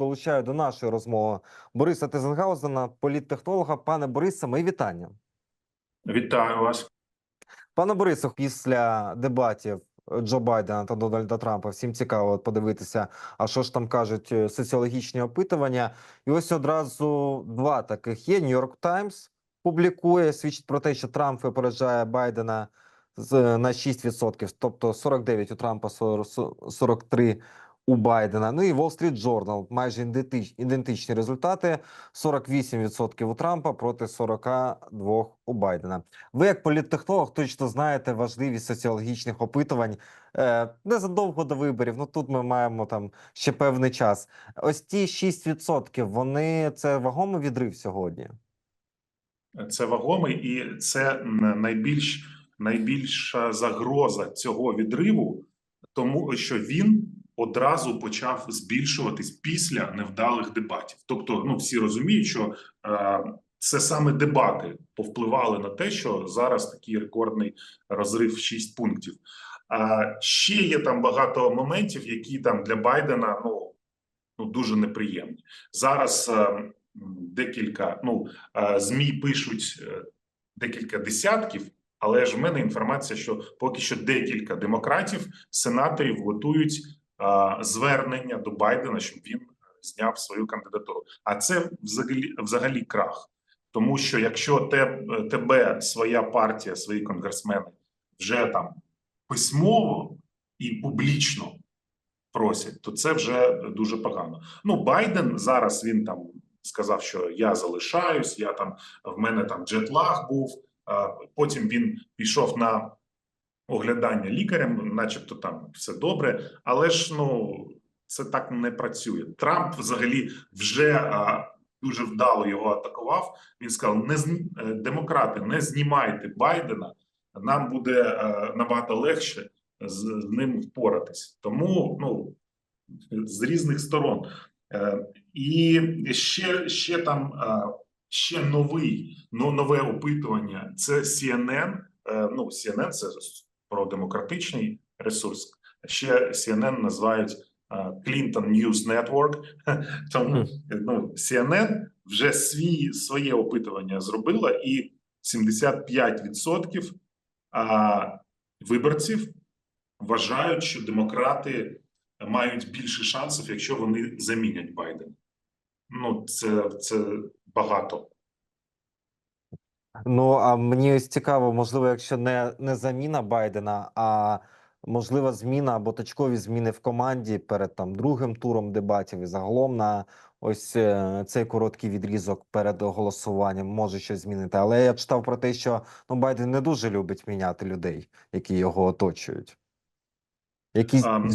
долучаю до нашої розмови Бориса Тезенгаузена, політтехнолога. Пане Борисе, мої вітання. Вітаю вас. Пане Борисе, після дебатів Джо Байдена та Дональда Трампа всім цікаво подивитися, а що ж там кажуть е, соціологічні опитування. І ось одразу два таких є. Нью-Йорк Таймс публікує, свідчить про те, що Трамп випереджає Байдена з на 6%, тобто 49 у Трампа, 40 43 у Байдена. Ну і Wall Street Journal, майже ідентичні результати: 48% у Трампа проти 42 у Байдена. Ви, як політтехнолог, точно знаєте важливість соціологічних опитувань е, незадовго до виборів. Ну тут ми маємо там ще певний час. Ось ті 6%, вони це вагомий відрив сьогодні. Це вагомий і це найбільш найбільша загроза цього відриву, тому що він одразу почав збільшуватись після невдалих дебатів. Тобто, ну всі розуміють, що е, це саме дебати повпливали на те, що зараз такий рекордний розрив в 6 пунктів. А ще є там багато моментів, які там для Байдена ну, ну дуже неприємні. Зараз е, декілька ну е, змі пишуть е, декілька десятків. Але ж в мене інформація, що поки що декілька демократів, сенаторів готують звернення до Байдена, щоб він зняв свою кандидатуру. А це взагалі взагалі крах, тому що якщо те, тебе своя партія, свої конгресмени вже там письмово і публічно просять, то це вже дуже погано. Ну Байден зараз він там сказав, що я залишаюсь, я там в мене там джетлаг був. Потім він пішов на оглядання лікарем, начебто там все добре, але ж ну це так не працює. Трамп взагалі вже а, дуже вдало його атакував. Він сказав: не зн- е, демократи, не знімайте Байдена. Нам буде е, набагато легше з, з ним впоратись. Тому ну з різних сторон. Е, і ще, ще там. е, ще новий ну нове опитування. Це CNN, е, Ну CNN – це про демократичний ресурс. Ще CNN називають е, Clinton News Network. Тому ну CNN вже свій своє опитування зробила, і 75% виборців вважають, що демократи мають більше шансів, якщо вони замінять Байдена. Ну, це, це багато. Ну а мені ось цікаво, можливо, якщо не, не заміна Байдена, а можлива зміна або точкові зміни в команді перед там другим туром дебатів і загалом на ось е, цей короткий відрізок перед голосуванням може щось змінити. Але я читав про те, що ну Байден не дуже любить міняти людей, які його оточують. Які, А,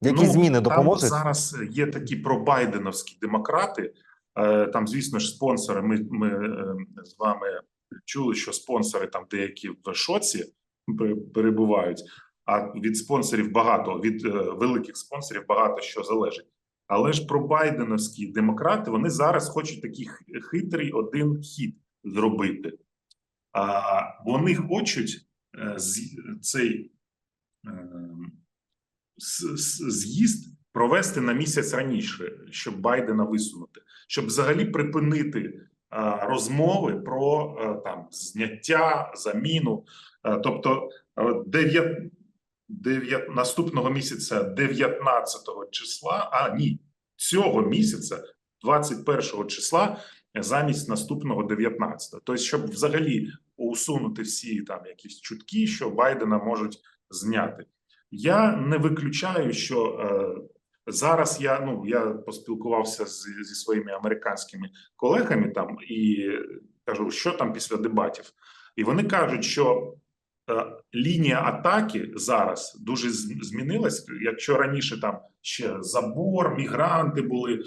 які ну, зміни там допоможуть? зараз є такі пробайденовські демократи. Е, Там, звісно ж, спонсори. Ми, ми е, з вами чули, що спонсори там деякі в шоці перебувають. А від спонсорів багато, від е, великих спонсорів багато що залежить. Але ж пробайденовські демократи вони зараз хочуть такий хитрий один хід зробити. А вони хочуть цей з'їзд провести на місяць раніше, щоб Байдена висунути, щоб взагалі припинити а, розмови про а, там зняття, заміну. А, тобто, а, дев'ят, дев'ят, наступного місяця, 19 числа, а ні, цього місяця, 21 числа, замість наступного 19. Тобто, щоб взагалі усунути всі там якісь чутки, що Байдена можуть зняти. Я не виключаю, що е, зараз я ну я поспілкувався з, зі своїми американськими колегами там і кажу, що там після дебатів, і вони кажуть, що е, лінія атаки зараз дуже змінилась. Якщо раніше там ще забор, мігранти були е,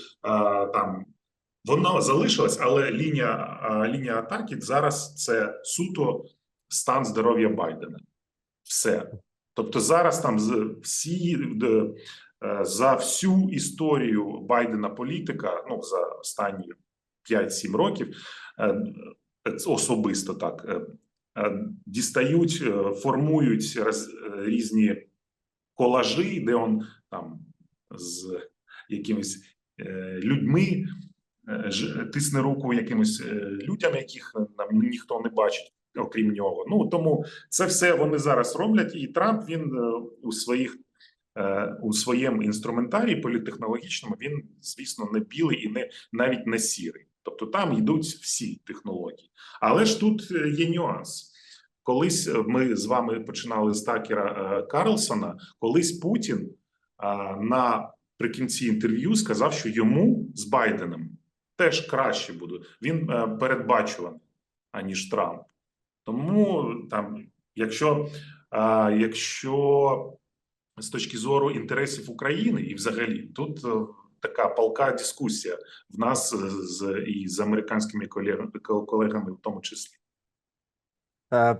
там. Воно залишилось, але лінія, е, лінія атаки зараз це суто стан здоров'я Байдена. Все. Тобто зараз там всі де, за всю історію Байдена політика, ну за останні 5-7 років, е, е, особисто так е, е, дістають, е, формують е, різні колажі, де он там з якимись е, людьми, е, тисне руку якимось е, людям, яких ніхто не бачить, окрім нього. Ну тому це все вони зараз роблять, і Трамп він е, у своїх е, у своєму інструментарії політехнологічному він, звісно, не білий і не навіть не сірий. Тобто там йдуть всі технології. Але ж тут е, є нюанс. Колись е, ми з вами починали з Такера е, Карлсона, колись Путін е, наприкінці інтерв'ю сказав, що йому з Байденом теж краще буде. Він е, передбачуваний, аніж Трамп. Тому там, якщо, е, якщо з точки зору інтересів України і взагалі тут е, така палка дискусія в нас е, з і з американськими колег- колегами, в тому числі. Е,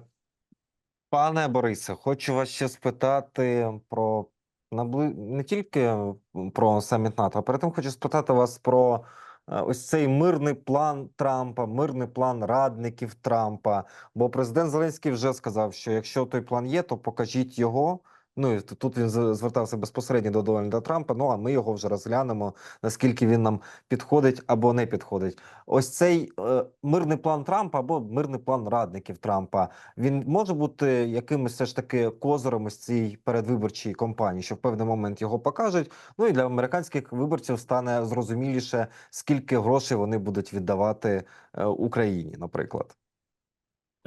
Пане Борисе, хочу вас ще спитати про не тільки про саміт НАТО, а перед тим хочу спитати вас про ось цей мирний план Трампа, мирний план радників Трампа. Бо президент Зеленський вже сказав, що якщо той план є, то покажіть його. Ну і тут він з- звертався безпосередньо до Дональда Трампа. Ну а ми його вже розглянемо, наскільки він нам підходить або не підходить. Ось цей е, мирний план Трампа або мирний план радників Трампа. Він може бути якимось все ж таки козирем із цієї передвиборчої кампанії, що в певний момент його покажуть. Ну і для американських виборців стане зрозуміліше, скільки грошей вони будуть віддавати е, Україні, наприклад.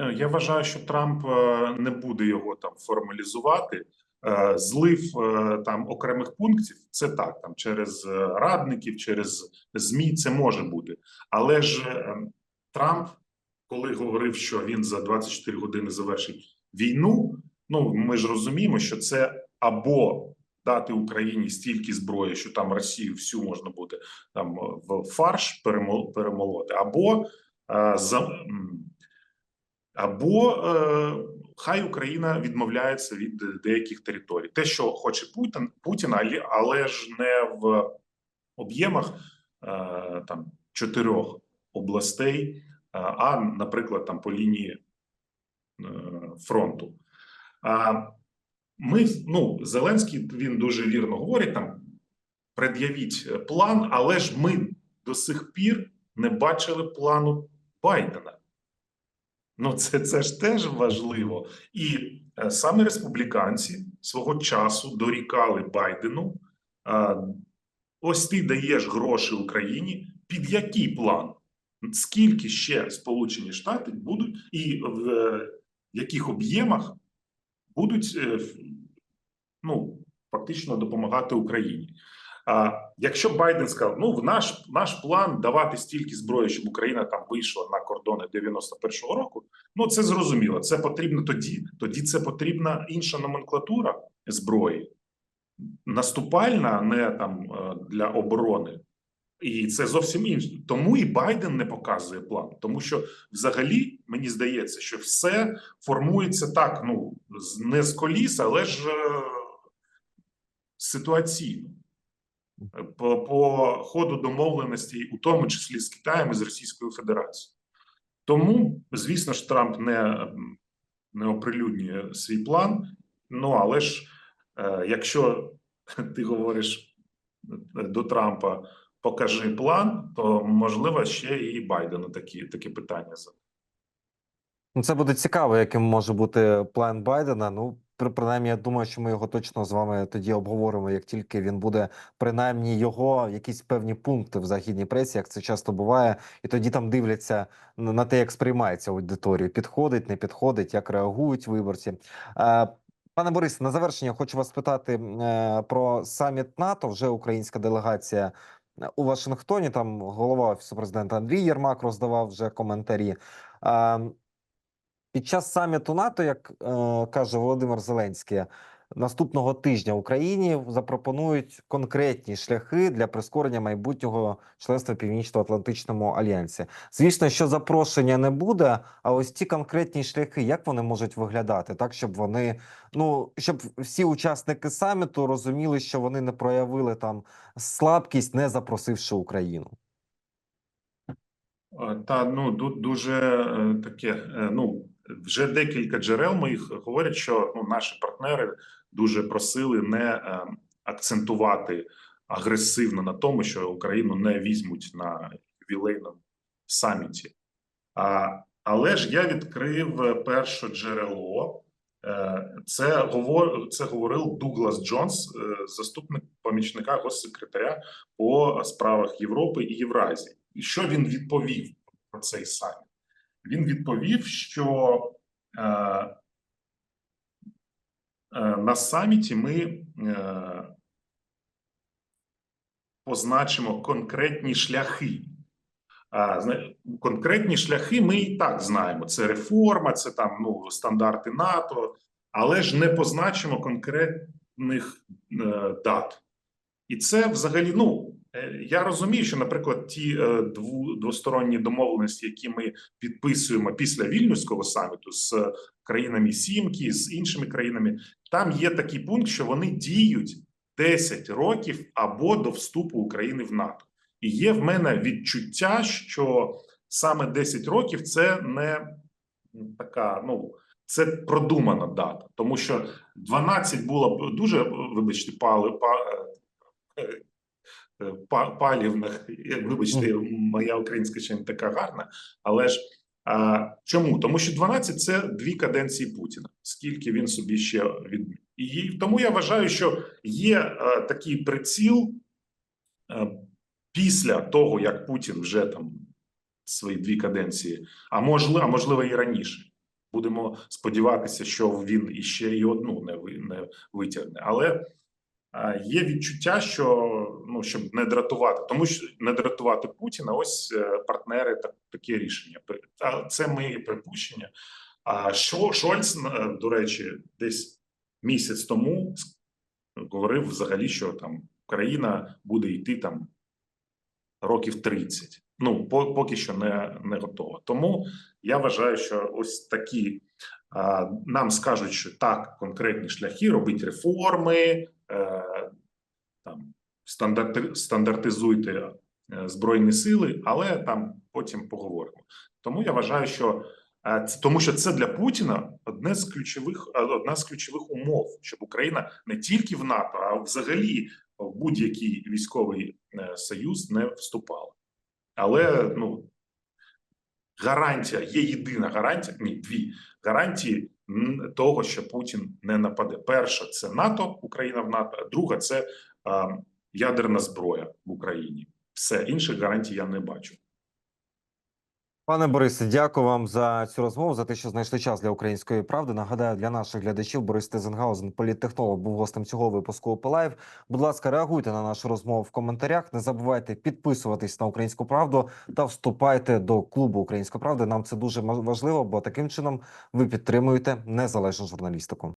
Е, Я вважаю, що Трамп е, не буде його там формалізувати. Е, Злив е, там окремих пунктів це так, там через е, радників, через ЗМІ це може бути. Але ж е, Трамп, коли говорив, що він за 24 години завершить війну, ну ми ж розуміємо, що це або дати Україні стільки зброї, що там Росію всю можна буде там в фарш перемо- перемолоти, або за. або хай Україна відмовляється від деяких територій. Те, що хоче Путін, Путін, але, ж не в об'ємах е, там чотирьох областей, е, а, наприклад, там по лінії е, фронту. Ми ну Зеленський він дуже вірно говорить там: пред'явіть план, але ж ми до сих пір не бачили плану Байдена. Ну, це, це ж теж важливо. І е, саме республіканці свого часу дорікали Байдену. Е, ось ти даєш гроші Україні. Під який план? Скільки ще Сполучені Штати будуть, і в е, яких об'ємах будуть е, ну, фактично допомагати Україні? А якщо Байден сказав, ну в наш наш план давати стільки зброї, щоб Україна там вийшла на кордони 91-го року, ну це зрозуміло. Це потрібно тоді. Тоді це потрібна інша номенклатура зброї, наступальна, не там е, для оборони. І це зовсім інше. Тому і Байден не показує план, тому що взагалі мені здається, що все формується так: ну не з коліс, але ж е, ситуаційно по, по ходу домовленостей, у тому числі з Китаєм і з Російською Федерацією. Тому, звісно ж, Трамп не, не оприлюднює свій план. Ну але ж, е, якщо ти говориш до Трампа, покажи план, то можливо ще і Байдену такі, такі питання задати. Ну, це буде цікаво, яким може бути план Байдена. Ну, принаймні, я думаю, що ми його точно з вами тоді обговоримо, як тільки він буде принаймні його якісь певні пункти в західній пресі, як це часто буває, і тоді там дивляться на те, як сприймається аудиторія, підходить, не підходить, як реагують виборці. Е, Пане Борисе, на завершення хочу вас питати е, про саміт НАТО. Вже українська делегація у Вашингтоні. Там голова офісу президента Андрій Єрмак роздавав вже коментарі. Під час саміту НАТО, як е, каже Володимир Зеленський, наступного тижня Україні запропонують конкретні шляхи для прискорення майбутнього членства Північно-Атлантичному альянсі. Звісно, що запрошення не буде, а ось ці конкретні шляхи, як вони можуть виглядати, так щоб вони ну щоб всі учасники саміту розуміли, що вони не проявили там слабкість, не запросивши Україну. Е, Та ну ду- дуже е, таке. е, Ну вже декілька джерел моїх говорять, що ну наші партнери дуже просили не е, акцентувати агресивно на тому, що Україну не візьмуть на ювілейному саміті. А, але ж я відкрив перше джерело. Е, Це говор, це говорив Дуглас Джонс, е, заступник помічника госсекретаря по справах Європи і Євразії. І що він відповів про цей саміт? Він відповів, що е, е, на саміті ми е, позначимо конкретні шляхи. Конкретні шляхи ми і так знаємо: це реформа, це там ну стандарти НАТО, але ж не позначимо конкретних е, дат. І це взагалі, ну я розумію, що, наприклад, ті е, двосторонні домовленості, які ми підписуємо після вільнюського саміту з країнами Сімки, з іншими країнами, там є такий пункт, що вони діють 10 років або до вступу України в НАТО. І є в мене відчуття, що саме 10 років це не така, ну це продумана дата, тому що 12 було дуже, вибачте, пали па, е, палівних. е, Вибачте, моя українська ще не така гарна, але ж а, чому? Тому що 12 – це дві каденції Путіна, скільки він собі ще відмів. І тому я вважаю, що є е, такий приціл. е, після того, як Путін вже там свої дві каденції, а можливо, а можливо і раніше. Будемо сподіватися, що він іще і одну не не витягне. Але а, є відчуття, що ну щоб не дратувати, тому що не дратувати Путіна. Ось е, партнери так таке рішення. А це мої припущення. А що Шольц, е, до речі, десь місяць тому говорив взагалі, що там Україна буде йти там років 30. Ну, по- поки що не, не готова. Тому я вважаю, що ось такі нам скажуть, що так, конкретні шляхи, робіть реформи, е, там стандарти, стандартизуйте е, збройні сили, але там потім поговоримо. Тому я вважаю, що е, тому, що це для Путіна одне з ключових одна з ключових умов, щоб Україна не тільки в НАТО, а взагалі в будь-який військовий союз не вступала. Але ну гарантія є єдина гарантія, ні, дві гарантії того, що Путін не нападе. Перша це НАТО, Україна в НАТО. а Друга це е, ядерна зброя в Україні. Все інших гарантій я не бачу. Пане Борисе, дякую вам за цю розмову, за те, що знайшли час для української правди. Нагадаю, для наших глядачів Борис Тезенгаузен, політтехнолог, був гостем цього випуску ОП Будь ласка, реагуйте на нашу розмову в коментарях. Не забувайте підписуватись на українську правду та вступайте до клубу Українська Правда. Нам це дуже важливо, бо таким чином ви підтримуєте незалежну журналістику.